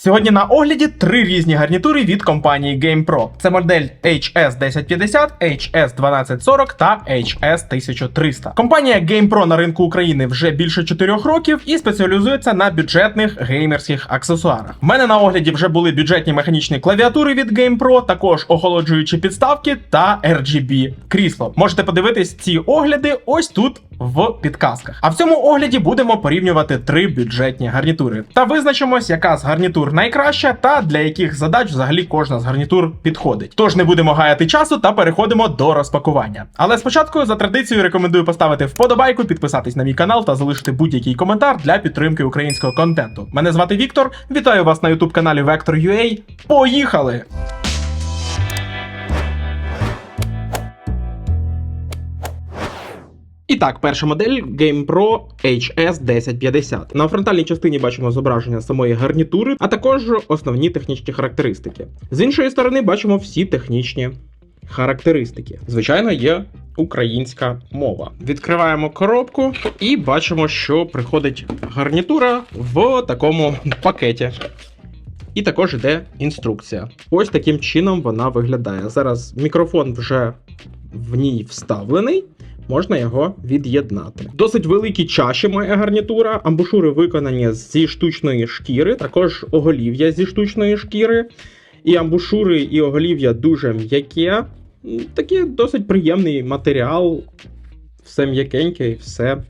Сьогодні на огляді три різні гарнітури від компанії GamePro. Це модель HS1050, HS1240 та HS1300. Компанія GamePro на ринку України вже більше 4 років і спеціалізується на бюджетних геймерських аксесуарах. У мене на огляді вже були бюджетні механічні клавіатури від GamePro, також охолоджуючі підставки та RGB крісло. Можете подивитись ці огляди ось тут в підказках. А в цьому огляді будемо порівнювати три бюджетні гарнітури та визначимось, яка з гарнітур найкраща та для яких задач взагалі кожна з гарнітур підходить. Тож не будемо гаяти часу та переходимо до розпакування. Але спочатку за традицією рекомендую поставити вподобайку, підписатись на мій канал та залишити будь-який коментар для підтримки українського контенту. Мене звати Віктор. Вітаю вас на youtube каналі Vector.ua. Поїхали! І так, перша модель GamePro HS1050. На фронтальній частині бачимо зображення самої гарнітури, а також основні технічні характеристики. З іншої сторони, бачимо всі технічні характеристики. Звичайно, є українська мова. Відкриваємо коробку і бачимо, що приходить гарнітура в такому пакеті. І також йде інструкція. Ось таким чином вона виглядає. Зараз мікрофон вже в ній вставлений можна його від'єднати. Досить великі чаші має гарнітура, амбушури виконані зі штучної шкіри, також оголів'я зі штучної шкіри. І амбушури, і оголів'я дуже м'яке. Такий досить приємний матеріал, все м'якеньке і все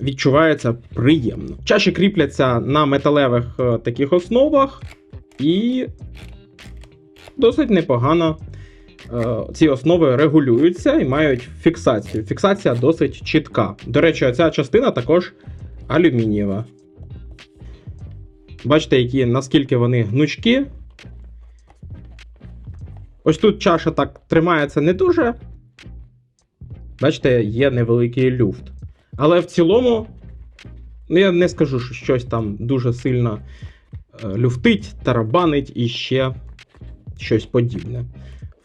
відчувається приємно. Чаші кріпляться на металевих е, таких основах, і досить непогано ці основи регулюються і мають фіксацію. Фіксація досить чітка. До речі, ця частина також алюмінієва. Бачите, які, наскільки вони гнучкі. Ось тут чаша так тримається не дуже. Бачите, є невеликий люфт. Але в цілому, ну я не скажу, що щось там дуже сильно е, люфтить, тарабанить і ще щось подібне.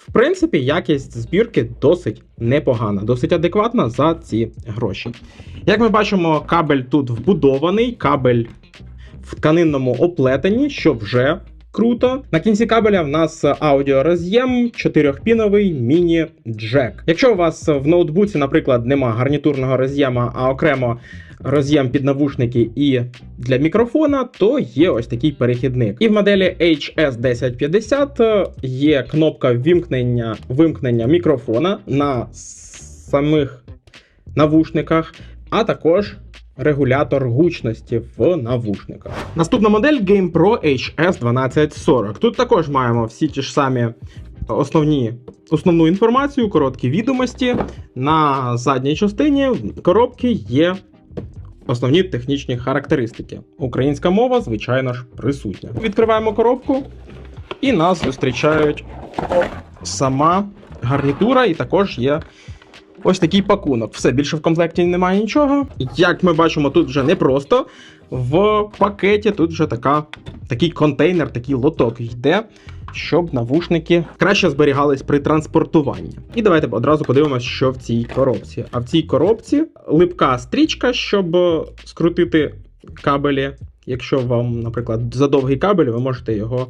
В принципі, якість збірки досить непогана, досить адекватна за ці гроші. Як ми бачимо, кабель тут вбудований, кабель в тканинному оплетенні, що вже круто. На кінці кабеля в нас аудіороз'єм 4-піновий міні-джек. Якщо у вас в ноутбуці, наприклад, нема гарнітурного роз'єма, а окремо роз'єм під навушники і для мікрофона, то є ось такий перехідник. І в моделі HS1050 є кнопка вимкнення, вимкнення мікрофона на самих навушниках, а також регулятор гучності в навушниках. Наступна модель GamePro HS1240. Тут також маємо всі ті ж самі основні, основну інформацію, короткі відомості. На задній частині коробки є основні технічні характеристики. Українська мова, звичайно ж, присутня. Відкриваємо коробку, і нас зустрічають сама гарнітура, і також є ось такий пакунок. Все більше в комплекті немає нічого. Як ми бачимо, тут вже не просто в пакеті, тут вже така, такий контейнер, такий лоток йде. Щоб навушники краще зберігались при транспортуванні. І давайте одразу подивимося, що в цій коробці. А в цій коробці липка стрічка, щоб скрутити кабелі. Якщо вам, наприклад, задовгий кабель, ви можете його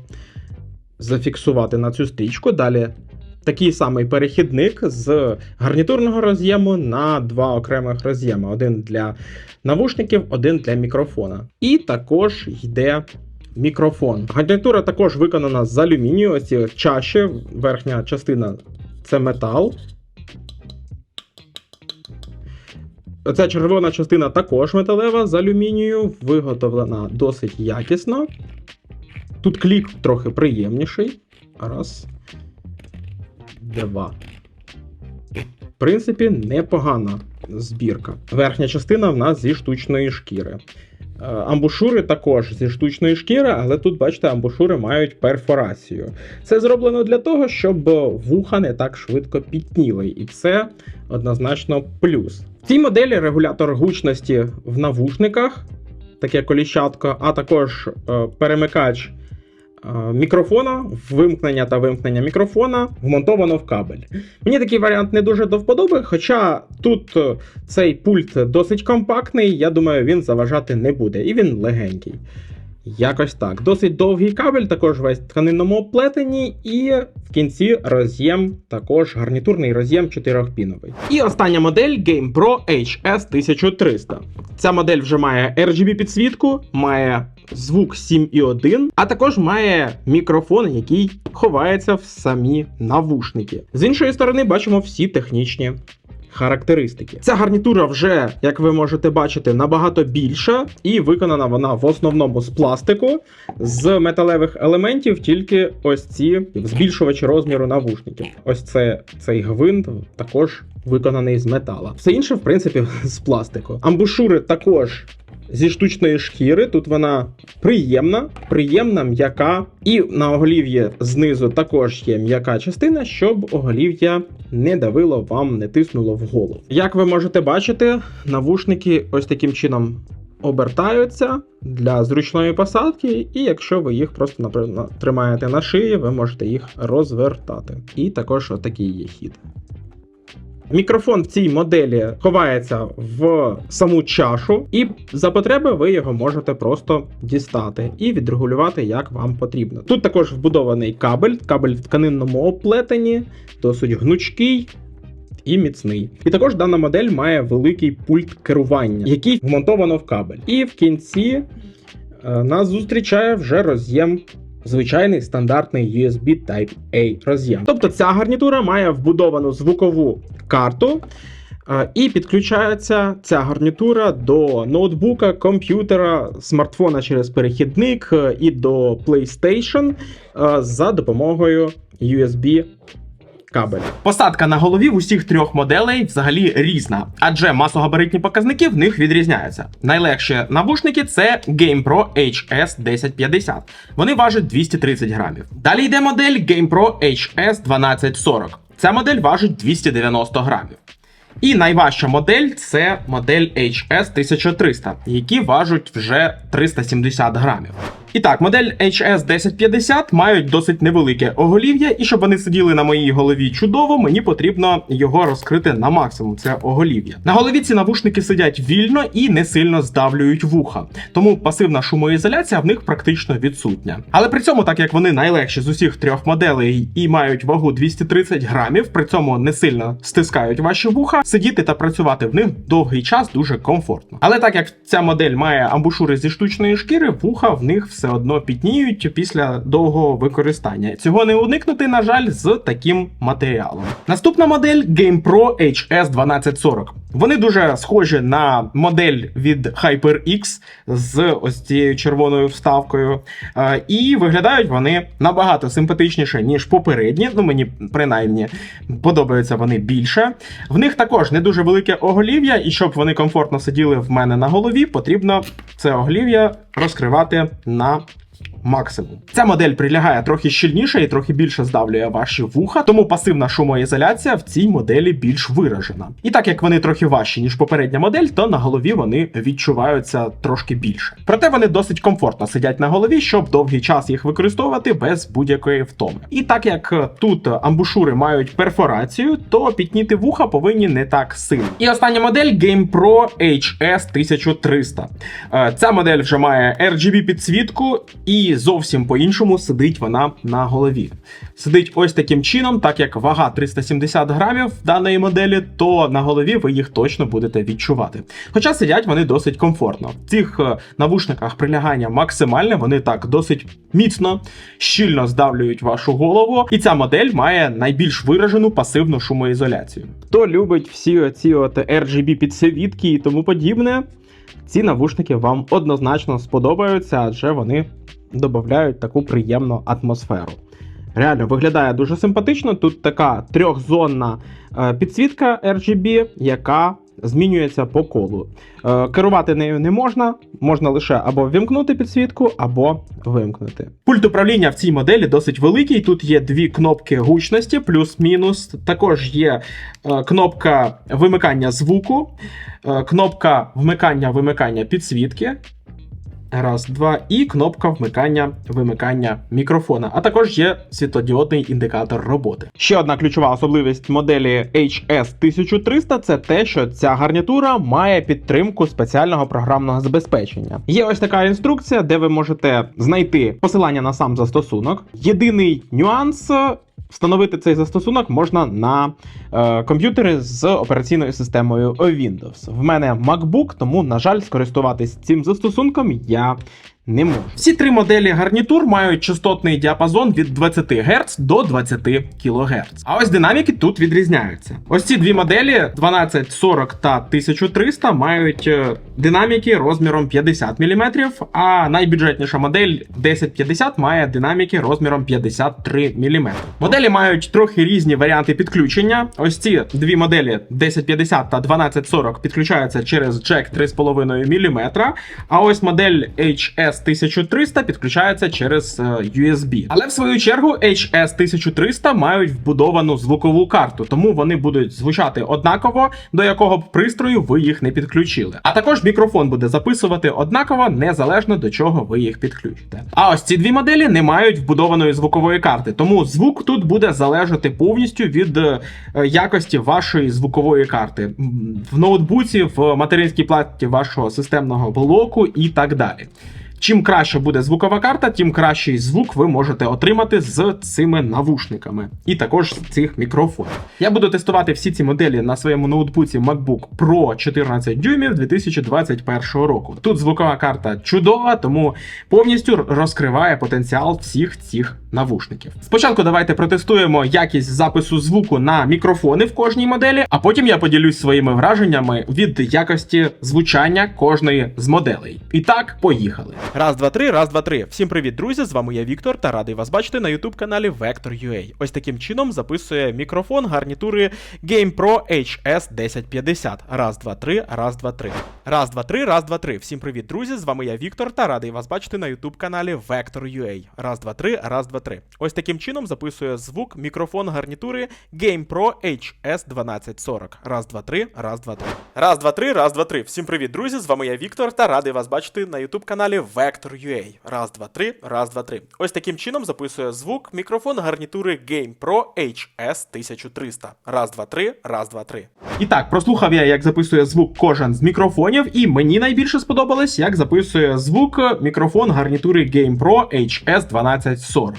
зафіксувати на цю стрічку. Далі такий самий перехідник з гарнітурного роз'єму на два окремих роз'єми: один для навушників, один для мікрофона. І також йде мікрофон. Гарнітура також виконана з алюмінію. Ось чаші, верхня частина це метал. Оця червона частина також металева з алюмінію, виготовлена досить якісно. Тут клік трохи приємніший. Раз. Два. В принципі, непогана збірка. Верхня частина в нас зі штучної шкіри. Е, Амбушури також зі штучної шкіри, але тут, бачите, амбушури мають перфорацію. Це зроблено для того, щоб вуха не так швидко пітніли, і це однозначно плюс. В цій моделі регулятор гучності в навушниках, таке коліщатко, а також е, перемикач мікрофона, вимкнення та вимкнення мікрофона вмонтовано в кабель. Мені такий варіант не дуже до вподоби, хоча тут е, цей пульт досить компактний, я думаю, він заважати не буде, і він легенький. Якось так. Досить довгий кабель, також весь в тканинному оплетенні, і в кінці роз'єм, також гарнітурний роз'єм 4-піновий. І остання модель GamePro HS 1300. Ця модель вже має RGB підсвітку, має звук 7.1, а також має мікрофон, який ховається в самі навушники. З іншої сторони, бачимо всі технічні характеристики. Ця гарнітура вже, як ви можете бачити, набагато більша, і виконана вона в основному з пластику, з металевих елементів, тільки ось ці збільшувачі розміру навушників. Ось це цей гвинт також виконаний з метала. Все інше, в принципі, з пластику. Амбушури також. Зі штучної шкіри тут вона приємна, приємна, м'яка, і на оголів'ї знизу також є м'яка частина, щоб оголів'я не давило вам, не тиснуло в голову. Як ви можете бачити, навушники ось таким чином обертаються для зручної посадки, і якщо ви їх просто наприклад, тримаєте на шиї, ви можете їх розвертати. І також отакий є хід. Мікрофон в цій моделі ховається в саму чашу, і за потреби ви його можете просто дістати і відрегулювати, як вам потрібно. Тут також вбудований кабель, кабель в тканинному оплетенні, досить гнучкий. І міцний. І також дана модель має великий пульт керування, який вмонтовано в кабель. І в кінці е, нас зустрічає вже роз'єм звичайний стандартний USB Type-A роз'єм. Тобто ця гарнітура має вбудовану звукову карту. І підключається ця гарнітура до ноутбука, комп'ютера, смартфона через перехідник е, і до PlayStation е, за допомогою USB кабеля. Посадка на голові в усіх трьох моделей взагалі різна, адже масогабаритні показники в них відрізняються. Найлегші навушники це GamePro HS 1050. Вони важать 230 грамів. Далі йде модель GamePro HS 1240. Ця модель важить 290 грамів. І найважча модель це модель HS 1300, які важать вже 370 грамів. І так, модель HS 1050 мають досить невелике оголів'я, і щоб вони сиділи на моїй голові чудово, мені потрібно його розкрити на максимум. Це оголів'я. На голові ці навушники сидять вільно і не сильно здавлюють вуха, тому пасивна шумоізоляція в них практично відсутня. Але при цьому, так як вони найлегші з усіх трьох моделей і мають вагу 230 грамів, при цьому не сильно стискають ваші вуха, сидіти та працювати в них довгий час дуже комфортно. Але так як ця модель має амбушури зі штучної шкіри, вуха в них все одно пітніють після довгого використання. Цього не уникнути, на жаль, з таким матеріалом. Наступна модель GamePro HS 1240. Вони дуже схожі на модель від HyperX з ось цією червоною вставкою. Е, І виглядають вони набагато симпатичніше, ніж попередні. Ну, мені принаймні подобаються вони більше. В них також не дуже велике оголів'я, і щоб вони комфортно сиділи в мене на голові, потрібно це оголів'я розкривати на up максимум. Ця модель прилягає трохи щільніше і трохи більше здавлює ваші вуха, тому пасивна шумоізоляція в цій моделі більш виражена. І так як вони трохи важчі, ніж попередня модель, то на голові вони відчуваються трошки більше. Проте вони досить комфортно сидять на голові, щоб довгий час їх використовувати без будь-якої втоми. І так як тут амбушури мають перфорацію, то пітніти вуха повинні не так сильно. І остання модель GamePro HS 1300. Е, Ця модель вже має RGB підсвітку і зовсім по-іншому сидить вона на голові. Сидить ось таким чином, так як вага 370 грамів даної моделі, то на голові ви їх точно будете відчувати. Хоча сидять вони досить комфортно. В цих е, навушниках прилягання максимальне, вони так досить міцно, щільно здавлюють вашу голову, і ця модель має найбільш виражену пасивну шумоізоляцію. Хто любить всі оці от RGB підсвітки і тому подібне, ці навушники вам однозначно сподобаються, адже вони додають таку приємну атмосферу. Реально виглядає дуже симпатично. Тут така трьохзонна е, підсвітка RGB, яка змінюється по колу. Е, керувати нею не можна, можна лише або вимкнути підсвітку, або вимкнути. Пульт управління в цій моделі досить великий. Тут є дві кнопки гучності, плюс-мінус. Також є е, кнопка вимикання звуку, кнопка вмикання-вимикання підсвітки. Раз, два, і кнопка вмикання вимикання мікрофона. А також є світлодіодний індикатор роботи. Ще одна ключова особливість моделі HS1300 це те, що ця гарнітура має підтримку спеціального програмного забезпечення. Є ось така інструкція, де ви можете знайти посилання на сам застосунок. Єдиний нюанс. Встановити цей застосунок можна на е, комп'ютери з операційною системою Windows. В мене MacBook, тому, на жаль, скористуватись цим застосунком я не можу. Всі три моделі гарнітур мають частотний діапазон від 20 Гц до 20 кГц. А ось динаміки тут відрізняються. Ось ці дві моделі 1240 та 1300 мають е, динаміки розміром 50 мм, а найбюджетніша модель 1050 має динаміки розміром 53 мм. Моделі мають трохи різні варіанти підключення. Ось ці дві моделі 1050 та 1240 підключаються через джек 3,5 мм, а ось модель HS 1300 підключається через е, USB. Але в свою чергу HS 1300 мають вбудовану звукову карту, тому вони будуть звучати однаково, до якого б пристрою ви їх не підключили. А також мікрофон буде записувати однаково, незалежно до чого ви їх підключите. А ось ці дві моделі не мають вбудованої звукової карти, тому звук тут буде залежати повністю від е, якості вашої звукової карти в ноутбуці, в материнській платі вашого системного блоку і так далі. Чим краще буде звукова карта, тим кращий звук ви можете отримати з цими навушниками, і також з цих мікрофонів. Я буду тестувати всі ці моделі на своєму ноутбуці MacBook Pro 14 дюймів 2021 року. Тут звукова карта чудова, тому повністю розкриває потенціал всіх цих навушників. Спочатку давайте протестуємо якість запису звуку на мікрофони в кожній моделі, а потім я поділюсь своїми враженнями від якості звучання кожної з моделей. І так, поїхали. Раз, два, три, раз, два, три. Всім привіт, друзі! З вами я Віктор та радий вас бачити на youtube каналі Vector.ua. Ось таким чином записує мікрофон гарнітури GamePro HS1050. Раз, два, три, раз, два, три. Раз, два, три, раз, два, три. Всім привіт, друзі! З вами я Віктор та радий вас бачити на youtube каналі Vector.ua. Раз, два, три, раз, два, три. Ось таким чином записує звук мікрофон гарнітури GamePro HS1240. Раз, два, три, раз, два, три. Раз, два, три, раз, два, три. Всім привіт, друзі! З вами я Віктор та радий вас бачити на youtube каналі Vector.ua. Раз, два, три, раз, два, три. Ось таким чином записує звук мікрофон гарнітури GamePro HS1300. Раз, два, три, раз, два, три. І так, прослухав я, як записує звук кожен з мікрофонів, і мені найбільше сподобалось, як записує звук мікрофон гарнітури GamePro HS1240.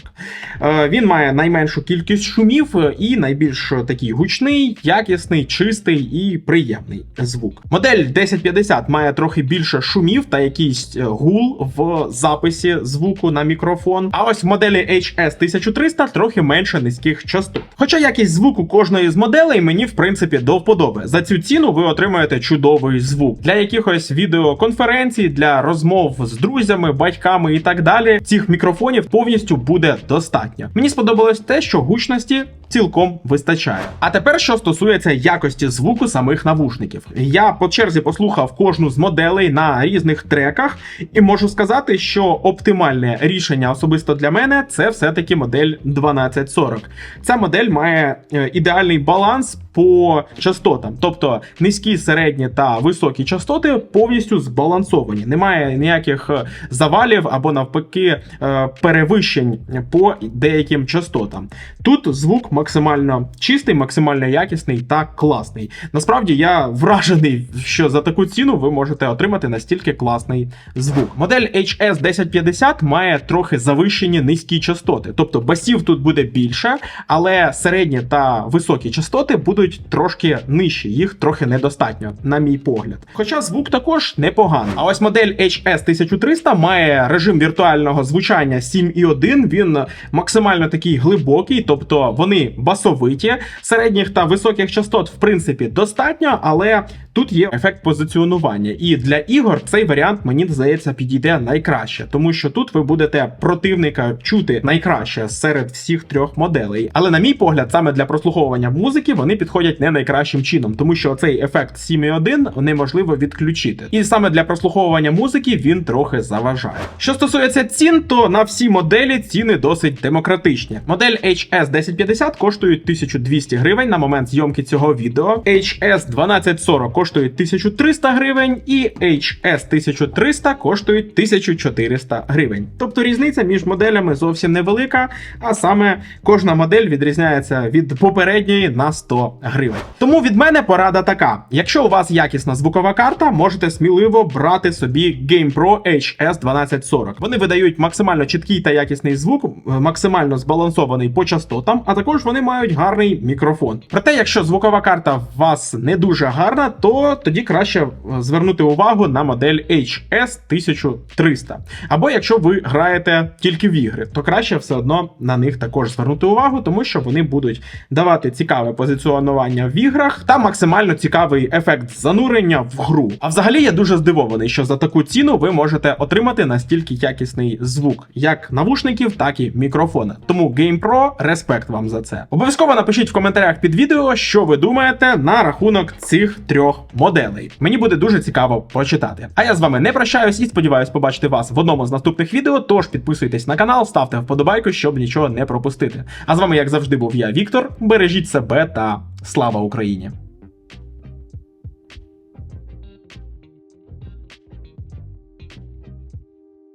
Е, він має найменшу кількість шумів е, і найбільш такий гучний, якісний, чистий і приємний звук. Модель 1050 має трохи більше шумів та якийсь е, гул в записі звуку на мікрофон. А ось в моделі HS 1300 трохи менше низьких частот. Хоча якість звуку кожної з моделей мені в принципі до вподоби. За цю ціну ви отримаєте чудовий звук для якихось відеоконференцій, для розмов з друзями, батьками і так далі. Цих мікрофонів повністю буде достатньо. Мені сподобалось те, що гучності. Цілком вистачає. А тепер, що стосується якості звуку самих навушників, я по черзі послухав кожну з моделей на різних треках, і можу сказати, що оптимальне рішення особисто для мене це все-таки модель 1240. Ця модель має е, ідеальний баланс по частотам, тобто низькі, середні та високі частоти повністю збалансовані. Немає ніяких е, завалів або навпаки е, перевищень по деяким частотам. Тут звук максимально чистий, максимально якісний та класний. Насправді я вражений, що за таку ціну ви можете отримати настільки класний звук. Модель HS 1050 має трохи завищені низькі частоти, тобто басів тут буде більше, але середні та високі частоти будуть трошки нижче, їх трохи недостатньо, на мій погляд. Хоча звук також непоганий. А ось модель HS 1300 має режим віртуального звучання 7.1, він максимально такий глибокий, тобто вони басовиті, середніх та високих частот, в принципі, достатньо, але тут є ефект позиціонування. І для ігор цей варіант, мені здається, підійде найкраще, тому що тут ви будете противника чути найкраще серед всіх трьох моделей. Але, на мій погляд, саме для прослуховування музики вони підходять не найкращим чином, тому що цей ефект 7.1 неможливо відключити. І саме для прослуховування музики він трохи заважає. Що стосується цін, то на всі моделі ціни досить демократичні. Модель HS 1050 коштує 1200 гривень на момент зйомки цього відео. HS 1240 коштує коштують 1300 гривень, і HS 1300 коштують 1400 гривень. Тобто різниця між моделями зовсім невелика, а саме кожна модель відрізняється від попередньої на 100 гривень. Тому від мене порада така: якщо у вас якісна звукова карта, можете сміливо брати собі GamePro HS 1240. Вони видають максимально чіткий та якісний звук, максимально збалансований по частотам, а також вони мають гарний мікрофон. Проте, якщо звукова карта в вас не дуже гарна, то тоді краще е, звернути увагу на модель HS 1300. Або якщо ви граєте тільки в ігри, то краще все одно на них також звернути увагу, тому що вони будуть давати цікаве позиціонування в іграх та максимально цікавий ефект занурення в гру. А взагалі я дуже здивований, що за таку ціну ви можете отримати настільки якісний звук, як навушників, так і мікрофона. Тому GamePro, респект вам за це. Обов'язково напишіть в коментарях під відео, що ви думаєте на рахунок цих трьох моделей. Мені буде дуже цікаво почитати. А я з вами не прощаюсь і сподіваюсь побачити вас в одному з наступних відео. Тож підписуйтесь на канал, ставте вподобайку, щоб нічого не пропустити. А з вами, як завжди, був я, Віктор. Бережіть себе та слава Україні!